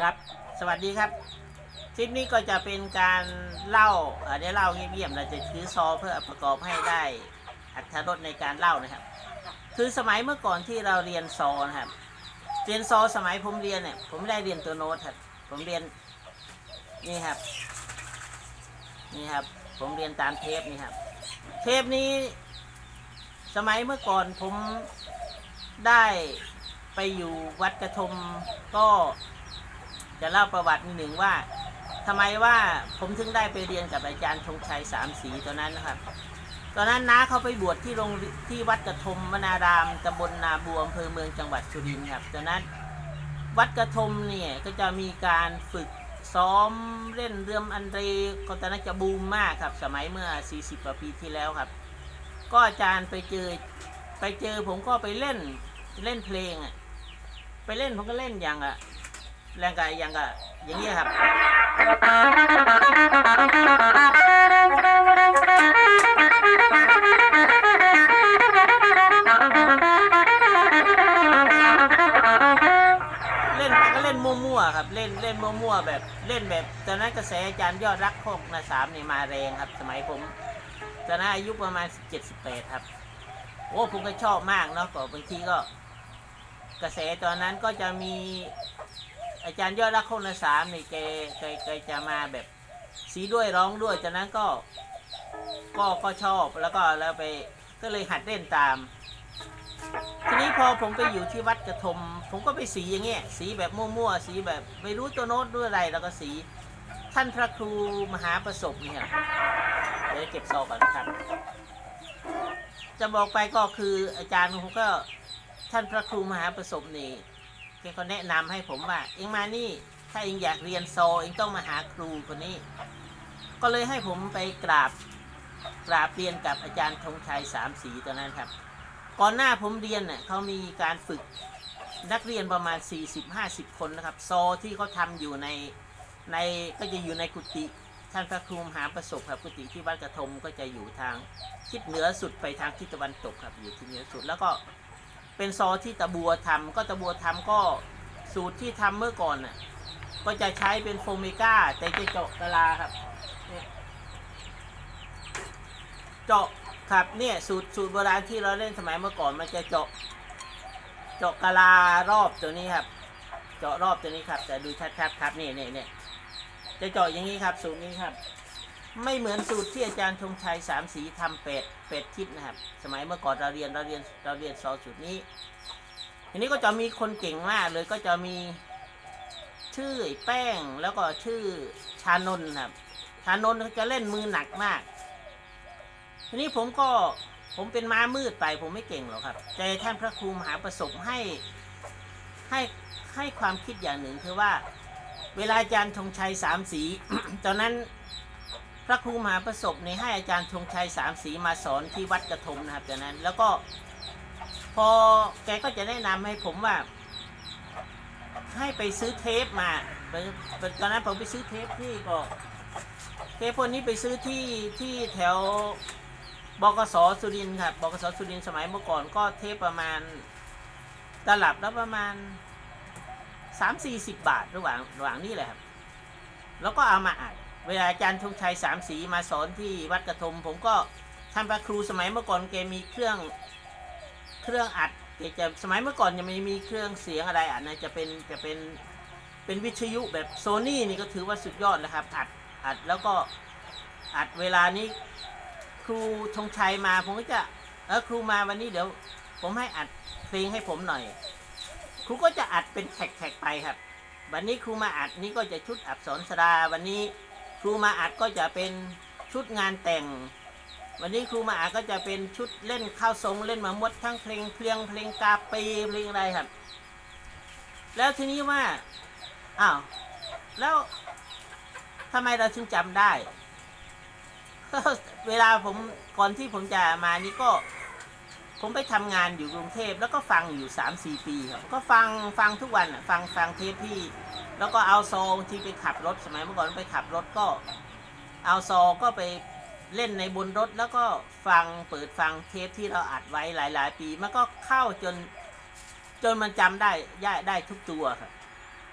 ครับ สวัสดีครับ คลิปนี้ก็จะเป็นการเล่าเอ่อได้เล่าเงียบๆเราจะถือซอเพื่อประกอบให้ได้อัธรสในการเล่านะครับ คือสมัยเมื่อก่อนที่เราเรียนซอนะครับ เรียนซอสมัยผมเรียนเนี่ยผมไม่ได้เรียนตัวโน้ตครับผมเรียนนี่ครับ นี่ครับ ผมเรียนตามเทปนี่ครับ เทปนี้สมัยเมื่อก่อนผมได้ไปอยู่วัดกระทมก็ จะเล่าประวัตินิดหนึ่งว่าทำไมว่าผมถึงได้ไปเรียนกับอาจารย์ธงชัยสามสีตอนนั้นนะครับ ตอนนั้นน้าเขาไปบวชที่โรงที่วัดกระทมวนารามตำบลนาบัวอำเภอเมืองจังหวัดสุรินทร์ครับตอนนั้นวัดกระทมเนี่ยก็จะมีการฝึกซ้อมเล่นเรือมอันเดรก็ตอนนั้นจะบูมมากครับ สมัยเมื่อ 40กว่าปีที่แล้วครับ ก็อาจารย์ไปเจอไปเจอผมก็ไปเล่นเล่นเพลงอะไปเล่นผมก็เล่นอย่างอะ แรงกายอย่างอะอย่างนี้ครับเล่นก็เล่นมั่วๆครับเล่นเล่นมั่วๆแบบเล่นแบบตอนนั้นกระแสอาจารย์ยอดรักโคกนาสามนี่มาแรงครับ สมัยผมตอนนั้นอายุประมาณ17 18ครับโอ้ผมก็ชอบมากเนาะก็บางทีก็ กระแสตอนนั้นก็จะมี อาจารย์ยอดรักคกนาสามนี่แกแกแกจะมาแบบสีด้วยร้องด้วยจากนั้นก็ ก็ก็ชอบแล้วก็แล้วไปก็เลยหัดเล่นตาม ทีนี้พอผมไปอยู่ที่วัดกระทม ผมก็ไปสีอย่างเงี้ยสีแบบมั่วๆสีแบบไม่รู้ตัวโน้ตด้วยอะไรแล้วก็สี ท่านพระครูมหาประสบเนี่ยเดี๋ยวเก็บซองก่อนนะครับ จะบอกไปก็คืออาจารย์ผมก็ท่านพระครูมหาประสบนี่ แกก็แนะนำให้ผมว่า เองมานี่ ถ้าเองอยากเรียนโซเองต้องมาหาครูคนนี้ ก็เลยให้ผมไปกราบกราบเรียนกับอาจารย์ธงชัยสามสีตอนนั้นครับ ก่อนหน้าผมเรียนเนี่ยเขามีการฝึกนักเรียนประมาณ 40-50 คนนะครับ โซที่เขาทำอยู่ในในก็จะอยู่ในกุฏิท่านพระครูมหาประสบครับกุฏิที่วัดกระทมก็จะอยู่ทางทิศเหนือสุดไปทางทิศตะวันตกครับอยู่ที่เหนือสุดแล้วก็ เป็นซอที่ตะบัวทำก็ตะบัวทำก็สูตรที่ทำเมื่อก่อนน่ะ ก็จะใช้เป็นโฟเมก้า แต่จะเจาะกะลาครับเนี่ยเจาะครับเนี่ยสูตรสูตรโบราณที่เราเล่นสมัยเมื่อก่อน มันจะเจาะ เจาะกะลารอบตัวนี้ครับ เจาะรอบตัวนี้ครับ แต่ดูชัดๆครับนี่เนี่ยเนี่ยจะเจาะอย่างนี้ครับ สูตรนี้ครับ ไม่เหมือนสูตรที่อาจารย์ธงชัยสามสีทำเป็ดเป็ดทิศนะครับ สมัยเมื่อก่อนเราเรียนเราเรียนเราเรียนซอสูตรนี้ ทีนี้ก็จะมีคนเก่งมากเลยก็จะมีชื่อแป้งแล้วก็ชื่อชานนท์ครับ ชานนท์เขาจะเล่นมือหนักมาก ทีนี้ผมก็ผมเป็นม้ามืดไปผมไม่เก่งหรอกครับแต่ท่านพระครูมหาประสบให้ให้ให้ความคิดอย่างหนึ่งคือว่า เวลาอาจารย์ธงชัยสามสี ตอนนั้น พระครูมหาประสบเนี่ยให้อาจารย์ธงชัยสามสีมาสอนที่วัดกระทมนะครับตอนนั้น แล้วก็พอแกก็จะแนะนำให้ผมว่า ให้ไปซื้อเทปมาตอนนั้นผมไปซื้อเทปที่ก็เทปพวกนี้ไปซื้อที่ที่แถวบกสสุรินทร์ครับบกสสุรินทร์สมัยเมื่อก่อนก็เทปประมาณตลับแล้วประมาณสามสี่สิบบาทระหว่างระหว่างนี้แหละครับ แล้วก็เอามาอัด เวลาอาจารย์ธงชัยสามสีมาสอนที่วัดกระทม ผมก็ท่านพระครูสมัยเมื่อก่อนแกมีเครื่องเครื่องอัดแกจะสมัยเมื่อก่อนยังไม่มีเครื่องเสียงอะไรอัดนะจะเป็นจะเป็นเป็นวิทยุแบบโซนี่นี่ก็ถือว่าสุดยอดนะครับ อัดอัดแล้วก็อัดเวลานี้ครูธงชัยมาผมก็จะเออครูมาวันนี้เดี๋ยว ผมให้อัดเพลงให้ผมหน่อย ครูก็จะอัดเป็นแท็กๆไปครับ วันนี้ครูมาอัดนี่ก็จะชุดอับสรสดาวันนี้ รูมาอัดก็จะเป็นชุดงานแต่ง วันนี้ครูมาอัดก็จะเป็นชุดเล่นข้าวทรงเล่นมามดทั้งเพลงเพลียงเพลงกาปีเพลงอะไรครับ แล้วทีนี้ว่าอ้าวแล้วทำไมเราถึงจำได้ เวลาผมก่อนที่ผมจะมานี่ก็ ผมไปทำงานอยู่กรุงเทพแล้วก็ฟังอยู่สามสี่ปีครับก็ฟังฟังทุกวันอะฟังฟังเทปที่ แล้วก็เอาซองที่ไปขับรถสมัยเมื่อก่อนไปขับรถก็ เอาซอก็ไปเล่นในบนรถแล้วก็ฟังเปิดฟังเทปที่เราอัดไว้หลาย ๆ ปี มันก็เข้าจนจนมันจำได้ได้ได้ทุกตัวครับ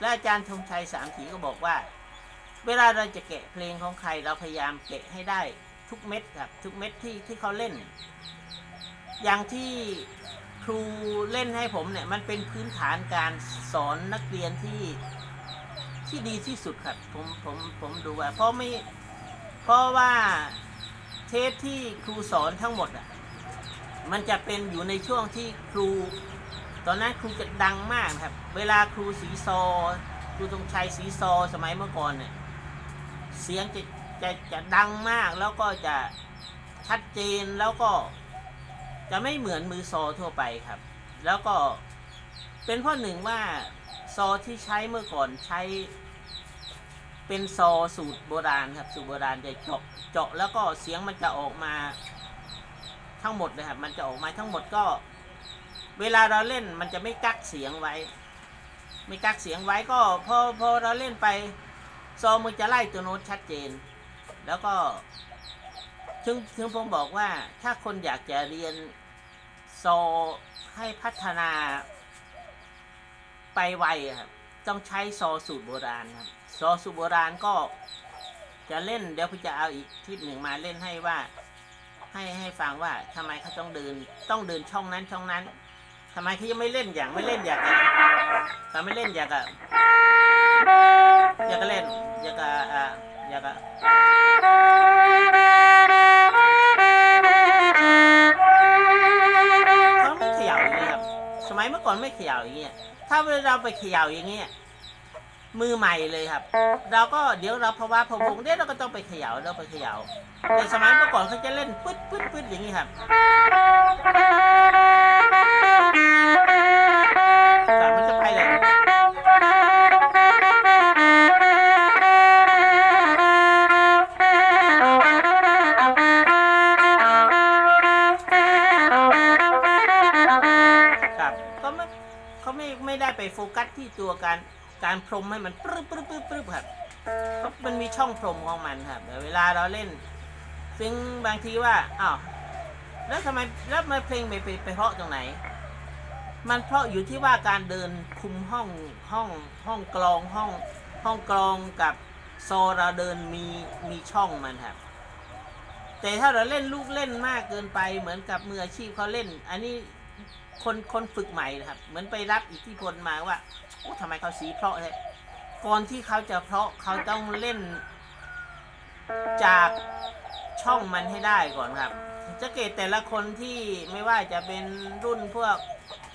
และอาจารย์ธงชัยสามถีก็บอกว่า เวลาเราจะแกะเพลงของใครเราพยายามแกะให้ได้ทุกเม็ดครับทุกเม็ดที่ที่เขาเล่น อย่างที่ครูเล่นให้ผมเนี่ย มันเป็นพื้นฐานการสอนนักเรียนที่ที่ดีที่สุดครับผมผมผมดูว่าเพราะไม่เพราะว่าเทปที่ครูสอนทั้งหมดอะมันจะเป็นอยู่ในช่วงที่ครู ตอนนั้นครูจะดังมากครับ เวลาครูสีซอครูตรงชัยสีซอสมัยเมื่อก่อนเนี่ยเสียงจะจะจะดังมากแล้วก็จะชัดเจนแล้วก็ จะไม่เหมือนมือซอทั่วไปครับ แล้วก็เป็นเพราะหนึ่งว่าซอที่ใช้เมื่อก่อนใช้ เป็นซอสูตรโบราณครับ สูตรโบราณจะเจาะเจาะแล้วก็เสียงมันจะออกมาทั้งหมดเลยครับ มันจะออกมาทั้งหมดก็ เวลาเราเล่นมันจะไม่กักเสียงไว้ ไม่กักเสียงไว้ก็พอพอเราเล่นไปซอมันจะไล่ตัวโน้ตชัดเจน แล้วก็ ถึงถึงผมบอกว่าถ้าคนอยากจะเรียนโซให้พัฒนาไปไวครับต้องใช้ซอสูตรโบราณครับซอสูตรโบราณก็จะเล่นเดี๋ยวพี่จะเอาอีกคลิปหนึ่งมาเล่นให้ว่า ให้ให้ฟังว่าทำไมเขาต้องเดิน ต้องเดินช่องนั้นช่องนั้นทำไมเขายังไม่เล่นอย่างไม่เล่นอย่างอะเขาไม่เล่นอย่างอะอยากเล่นอยากจะอ่าอยากจะ ยเมื่อก่อนไม่เขย่าอย่างเงี้ย ถ้าเราไปเขย่าอย่างเงี้ย มือใหม่เลยครับ เราก็เดี๋ยวเราภาวะพะวงเดี๋ยเราก็ต้องไปเขย่าเราไปเขย่าแต่สมัยเมื่อก่อนเขาจะเล่นปึ๊ดปึ๊ดปึ๊ดอย่างนี้ครับ ครับก็ไม่เขาไม่ไม่ได้ไปโฟกัสที่ตัวการการพรมให้มันปรึ๊บปรึ๊บปรึ๊บปรึ๊บครับเพราะมันมีช่องพรมของมันครับแต่เวลาเราเล่นซึ่งบางทีว่าอ้าวแล้วทำไมแล้วทำไมเพลงไปไปไปเพราะตรงไหน มันเพราะอยู่ที่ว่าการเดินคุมห้องห้องห้องกลองห้องห้องกลองกับโซเราเดินมีมีช่องมันครับแต่ถ้าเราเล่นลูกเล่นมากเกินไปเหมือนกับมืออาชีพเขาเล่น อันนี้ คนคนฝึกใหม่นะครับ เหมือนไปรับอิทธิพลมาว่าโอ้ทำไมเขาสีเพราะเลยก่อนที่เขาจะเพราะเขาต้องเล่นจากช่องมันให้ได้ก่อนครับสังเกตแต่ละคนที่ไม่ว่าจะเป็นรุ่นพวก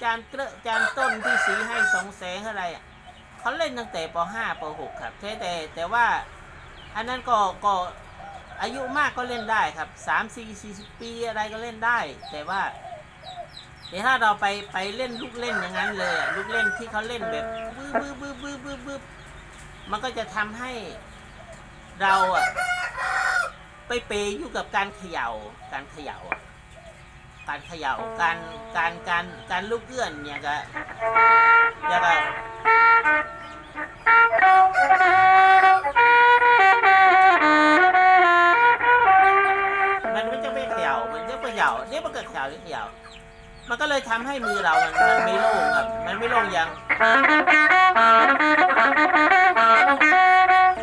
จานเกลจานต้นที่สีให้สองแสงอะไรอะเขาเล่นตั้งแต่ป .5 ป .6 ครับแต่แต่แต่ว่าอันนั้นก็ก็อายุมากก็เล่นได้ครับ 3 4 40 ปีอะไรก็เล่นได้ แต่ว่า แต่ถ้าเราไปไปเล่นลูกเล่นอย่างนั้นเลยอะลูกเล่นที่เขาเล่นแบบบื้อบื้อบื้อบื้อบื้อบื้อมันก็จะทำให้เราอะไปเปย์อยู่กับการเขย่า การเขย่าการเขย่าการการการการลูกเอื้อนเนี่ยก็เนี่ยก็มั มันก็เลยทำให้มือเรามันไม่โล่งครับ มันไม่โล่งย่าง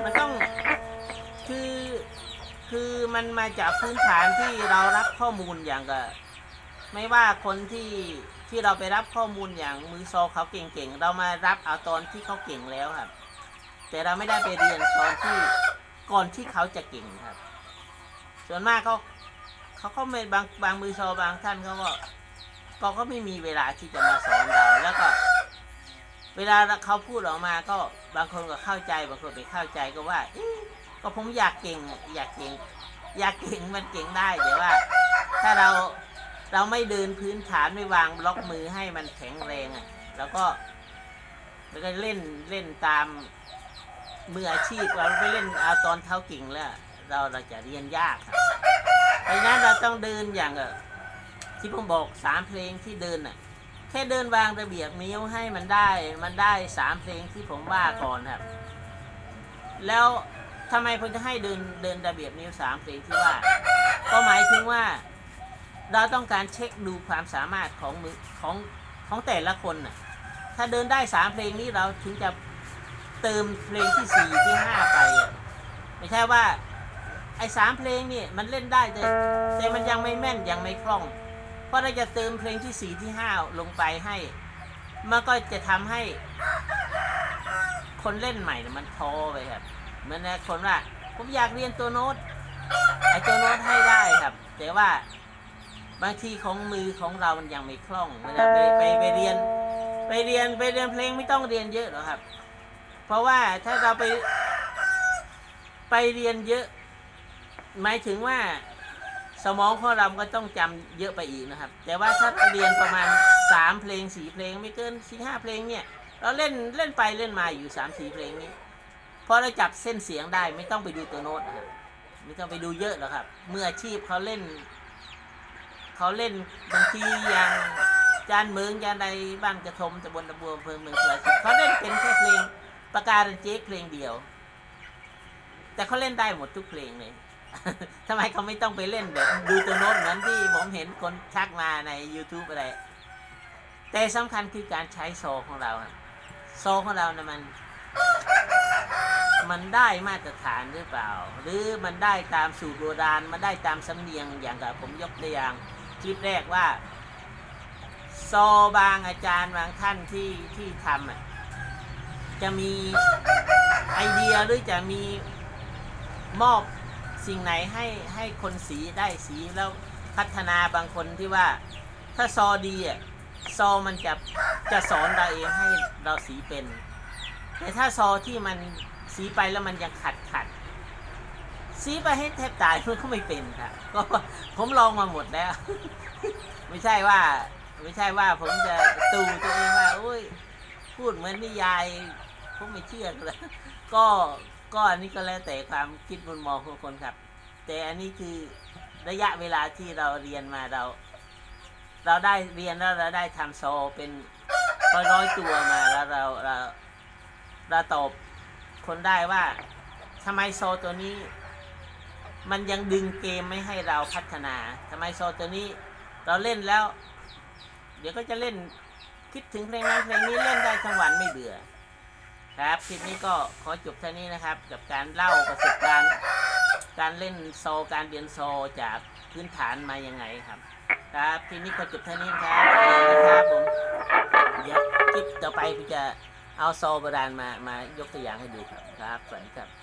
มันต้อง คือ คือมันมาจากพื้นฐานที่เรารับข้อมูลอย่างกับไม่ว่าคนที่ที่เราไปรับข้อมูลอย่างมือโซเขาเก่งๆ เรามารับเอาตอนที่เขาเก่งแล้วครับ แต่เราไม่ได้ไปเรียนตอนที่ก่อนที่เขาจะเก่งครับ ส่วนมากเขาเขาก็ไม่บางบางมือโซบางท่านเขาก็ ก็ก็ไม่มีเวลาที่จะมาสอนเรา แล้วก็ เวลาเขาพูดออกมาก็บางคนก็เข้าใจบางคนไม่เข้าใจก็ว่าก็ผมอยากเก่งอยากเก่ง อยากเก่งมันเก่งได้แต่ว่า ถ้าเราเราไม่เดินพื้นฐานไม่วางบล็อกมือให้มันแข็งแรงอะแล้วก็แล้วก็เล่นเล่นตามมืออาชีพเราไปเล่นเอาตอนเท้ากิ่งแล้ว เราเราจะเรียนยากครับเพราะฉะนั้นเราต้องเดินอย่างเออ ที่ผมบอกสามเพลงที่เดินอะ แค่เดินวางระเบียบนิ้วให้มันได้ มันได้สามเพลงที่ผมว่าก่อนครับ แล้วทำไมผมจะให้เดินเดินระเบียบนิ้วสามเพลงที่ว่า ก็หมายถึงว่า เราต้องการเช็คดูความสามารถของมือของของแต่ละคนน่ะ ถ้าเดินได้สามเพลงนี้เราถึงจะเติมเพลงที่สี่ที่ห้าไปอะไม่ใช่ว่าไอ้สามเพลงนี่มันเล่นได้แต่แต่มันยังไม่แม่นยังไม่คล่อง เพราะเราจะเติมเพลงที่สี่ที่ห้าลงไปให้ มันก็จะทำให้ คนเล่นใหม่มันท้อไปครับเหมือนนะคนว่า ผมอยากเรียนตัวโน้ตไอ้ตัวโน้ตให้ได้ครับ แต่ว่าบางทีของมือของเรามันยังไม่คล่องเวลาไปไปไปเรียน ไปเรียนไปเรียนเพลงไม่ต้องเรียนเยอะหรอกครับ เพราะว่าถ้าเราไปไปเรียนเยอะ หมายถึงว่า สมองของเราก็ต้องจำเยอะไปอีกนะครับ แต่ว่าถ้าเรียนประมาณสามเพลงสี่เพลงไม่เกินสี่ห้าเพลงเนี่ย เราเล่นเล่นไปเล่นมาอยู่สามสี่เพลงนี้พอเราจับเส้นเสียงได้ไม่ต้องไปดูตัวโน้ตนะครับไม่ต้องไปดูเยอะหรอกครับ เมื่ออาชีพเขาเล่น เขาเล่นบางทีอย่างจานเมืองจานใดบ้านกระทมตะบนตะบัวอำเภอเมืองสุราษฎร์เขาเล่นเป็นแค่เพลงประกาศเจ๊เพลงเดียว แต่เขาเล่นได้หมดทุกเพลงเลย ทำไมเขาไม่ต้องไปเล่นแบบดูตัวโน้ตเหมือนที่ผมเห็นคนชักมาใน YouTube อะไร แต่สำคัญคือการใช้โซของเราโซของเรานะมัน มันได้มาตรฐานหรือเปล่า หรือมันได้ตามสูตรโบราณมันได้ตามสำเนียงอย่างกับผมยกตัวอย่างคลิปแรกว่าโซบางอาจารย์บางท่านที่ที่ทำอะจะมีไอเดียหรือจะมีมอบ สิ่งไหนให้ให้คนสีได้สีแล้วพัฒนาบางคนที่ว่า ถ้าซอดีอะซอมันจะจะสอนเราเองให้เราสีเป็น แต่ถ้าซอที่มันสีไปแล้วมันยังขัดขัดสีไปให้แทบตายมันก็ไม่เป็นครับก็ผมลองมาหมดแล้ว ไม่ใช่ว่า ไม่ใช่ว่าผมจะตูตัวเองว่าโอ้ยพูดเหมือนนิยายผมไม่เชื่อเลยก็ ก็อันนี้ก็แล้วแต่ความคิดมุมมองของคนครับ แต่อันนี้คือระยะเวลาที่เราเรียนมาเรา เราได้เรียนแล้วเราได้ทำโซเป็นร้อยร้อยๆตัวมาแล้วเราเราเราตอบคนได้ว่าทำไมโซตัวนี้ มันยังดึงเกมไม่ให้เราพัฒนาทำไมโซตัวนี้ เราเล่นแล้ว เดี๋ยวก็จะเล่นคิดถึงเพลงนั้นเพลงนี้เล่นได้ทั้งวันไม่เบื่อ ครับคลิปนี้ก็ขอจบเท่านี้นะครับ กับการเล่าประสบการณ์ การเล่นโซการเรียนโซจากพื้นฐานมายังไงครับ ครับคลิปนี้ขอจบเท่านี้ครับนะครับผมเดี๋ยวคลิปต่อไปพี่จะเอาโซโบราณมามายกตัวอย่างให้ดูครับครับสวัสดีครับ